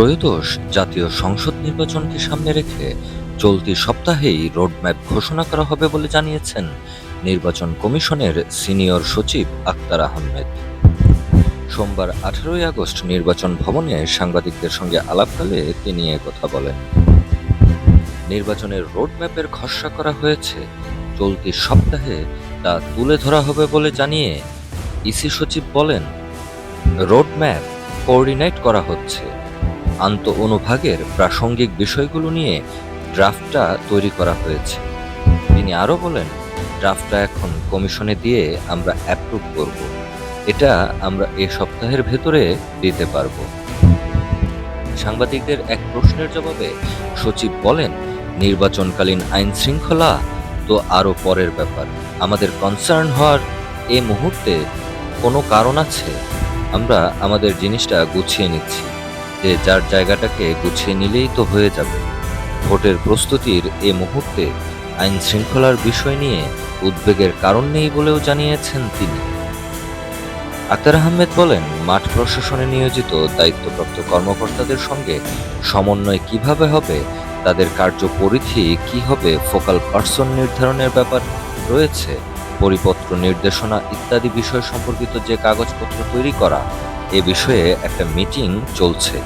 ত্রয়োদশ জাতীয় সংসদ নির্বাচনকে সামনে রেখে চলতি সপ্তাহেই রোডম্যাপ ঘোষণা করা হবে বলে জানিয়েছেন নির্বাচন কমিশনের সিনিয়র সচিব আক্তার আহমেদ। সোমবার আঠারোই আগস্ট নির্বাচন ভবনে সাংবাদিকদের সঙ্গে আলাপকালে তিনি কথা বলেন। নির্বাচনের রোডম্যাপের খসড়া করা হয়েছে। চলতি সপ্তাহে তা তুলে ধরা হবে বলে জানিয়ে ইসি সচিব বলেন, রোডম্যাপ কোঅর্ডিনেট করা হচ্ছে। আন্ত অনুভাগের প্রাসঙ্গিক বিষয়গুলো নিয়ে ড্রাফটটা তৈরি করা হয়েছে। তিনি আরও বলেন, ড্রাফটটা এখন কমিশনে দিয়ে আমরা অ্যাপ্রুভ করব। এটা আমরা এ সপ্তাহের ভেতরে দিতে পারব। সাংবাদিকদের এক প্রশ্নের জবাবে সচিব বলেন, নির্বাচনকালীন আইন শৃঙ্খলা তো আরও পরের ব্যাপার। আমাদের কনসার্ন হওয়ার এ মুহূর্তে কোনো কারণ আছে। আমরা আমাদের জিনিসটা গুছিয়ে নিচ্ছি। যে যার জায়গাটাকে গুছিয়ে নিলেই তো হয়ে যাবে। ভোটের প্রস্তুতির এ মুহূর্তে আইন শৃঙ্খলার বিষয় নিয়ে উদ্বেগের কারণ নেই বলেও জানিয়েছেন তিনি। আক্তার আহমেদ বলেন, মাঠ প্রশাসনে নিয়োজিত দায়িত্বপ্রাপ্ত কর্মকর্তাদের সঙ্গে সমন্বয় কীভাবে হবে, তাদের কার্যপরিধি কি হবে, ফোকাল পার্সন নির্ধারণের ব্যাপার রয়েছে, পরিপত্র নির্দেশনা ইত্যাদি বিষয় সম্পর্কিত যে কাগজপত্র তৈরি করা এ বিষয়ে একটা মিটিং চলছে।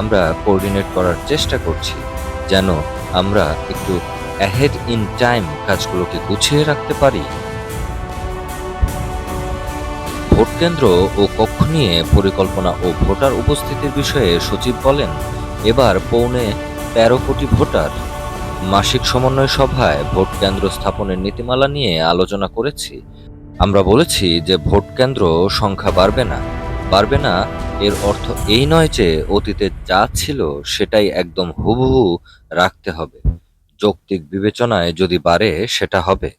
আমরা কোঅর্ডিনেট করার চেষ্টা করছি যেন আমরা একটু অ্যাহেড ইন টাইম কাজগুলোকে গুছিয়ে রাখতে পারি। ভোট কেন্দ্র ও কক্ষ নিয়ে পরিকল্পনা ও ভোটার উপস্থিতির বিষয়ে সচিব বলেন, এবার পৌনে তেরো কোটি ভোটার। মাসিক সমন্বয় সভায় ভোট কেন্দ্র স্থাপনের নীতিমালা নিয়ে আলোচনা করেছি। আমরা বলেছি যে ভোট কেন্দ্র সংখ্যা বাড়বে না। বাড়বে না, এর অর্থ এই নয় যে অতীতে যা ছিল সেটাই একদম হুবহু রাখতে হবে। যৌক্তিক বিবেচনায় যদি বাড়ে সেটা হবে।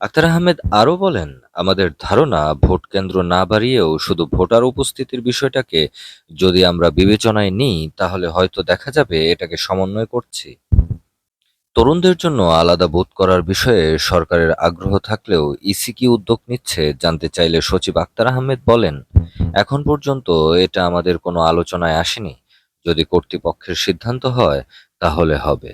আক্তার আহমেদ আরও বলেন, আমাদের ধারণা ভোট কেন্দ্র না বাড়িয়েও শুধু ভোটার উপস্থিতির বিষয়টাকে যদি আমরা বিবেচনায় নিই, তাহলে হয়তো দেখা যাবে এটাকে সমন্বয় করছি। তরুণদের জন্য আলাদা বোধ করার বিষয়ে সরকারের আগ্রহ থাকলেও ইসি কি উদ্যোগ নিচ্ছে জানতে চাইলে সচিব আক্তার আহমেদ বলেন, এখন পর্যন্ত এটা আমাদের কোনো আলোচনায় আসেনি। যদি কর্তৃপক্ষের সিদ্ধান্ত হয়, তাহলে হবে।